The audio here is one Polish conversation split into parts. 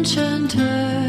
enchanter.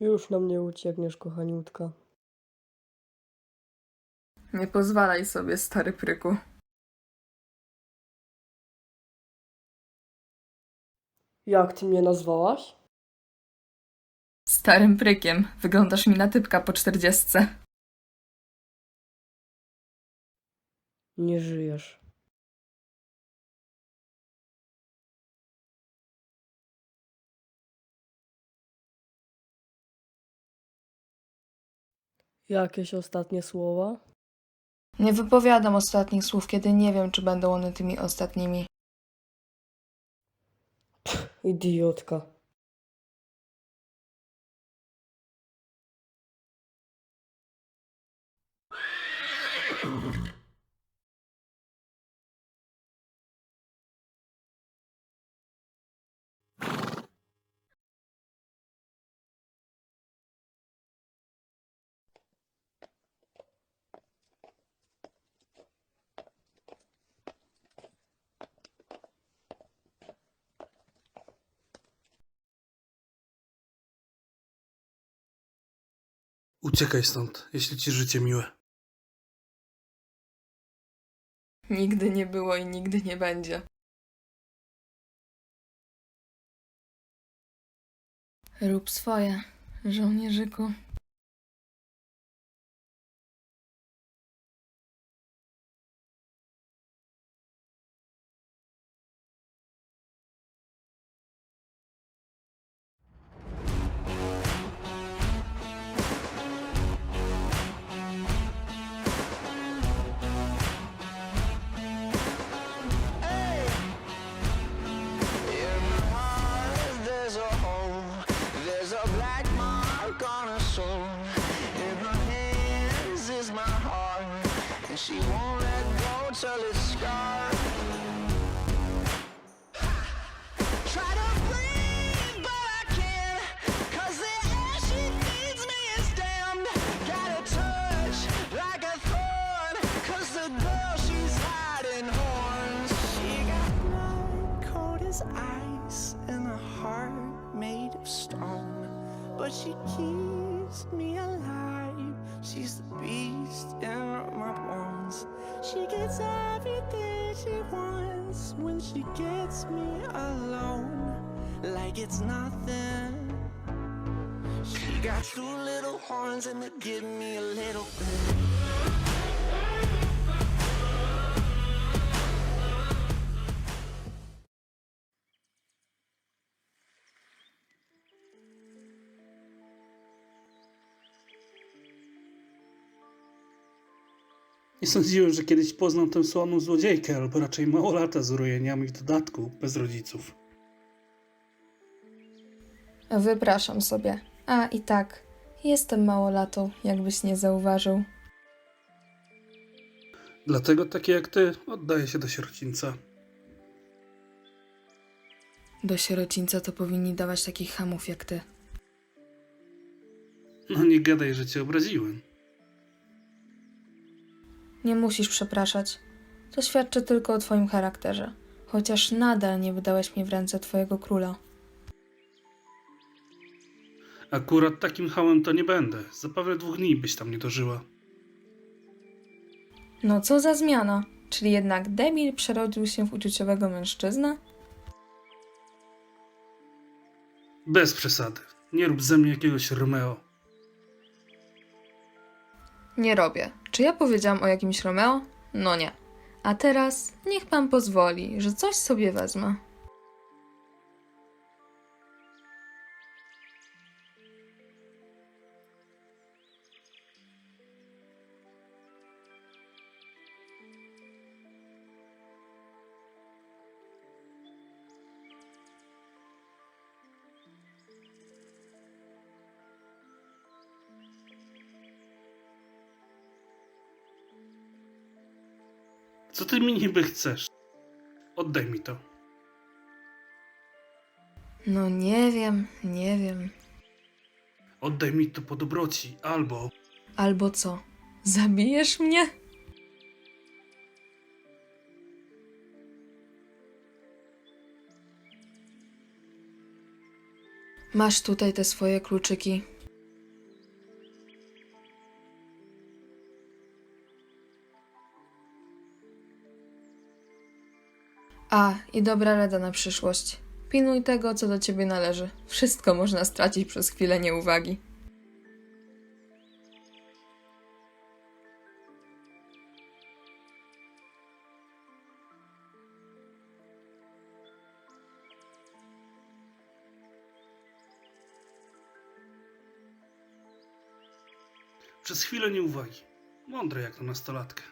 Już na mnie uciekniesz, kochaniutka. Nie pozwalaj sobie, stary pryku. Jak ty mnie nazwałaś? Starym prykiem. Wyglądasz mi na typka po czterdziestce. Nie żyjesz. Jakieś ostatnie słowa? Nie wypowiadam ostatnich słów, kiedy nie wiem, czy będą one tymi ostatnimi. Idiotka. Uciekaj stąd, jeśli ci życie miłe. Nigdy nie było i nigdy nie będzie. Rób swoje, żołnierzyku. And she won't let go till it's scarred. In my bones. She gets everything she wants when she gets me alone. Like it's nothing. She got two little horns and they give me a little bit. Nie sądziłem, że kiedyś poznam tę sławną złodziejkę, albo raczej małolata z urojeniami w dodatku, bez rodziców. Wypraszam sobie. A i tak, jestem małolatą, jakbyś nie zauważył. Dlatego takie jak ty oddaje się do sierocińca. Do sierocińca to powinni dawać takich hamów jak ty. No nie gadaj, że cię obraziłem. Nie musisz przepraszać. To świadczy tylko o twoim charakterze. Chociaż nadal nie wydałeś mnie w ręce twojego króla. Akurat takim hałem to nie będę. Zapewne dwóch dni byś tam nie dożyła. No co za zmiana? Czyli jednak debil przerodził się w uczuciowego mężczyznę? Bez przesady. Nie rób ze mnie jakiegoś Romeo. Nie robię. Czy ja powiedziałam o jakimś Romeo? No nie. A teraz niech pan pozwoli, że coś sobie wezmę. Co ty mi niby chcesz? Oddaj mi to. No nie wiem, nie wiem. Oddaj mi to po dobroci, albo... Albo co? Zabijesz mnie? Masz tutaj te swoje kluczyki. A, i dobra rada na przyszłość. Pilnuj tego, co do ciebie należy. Wszystko można stracić przez chwilę nieuwagi. Przez chwilę nieuwagi. Mądre jak na nastolatkę.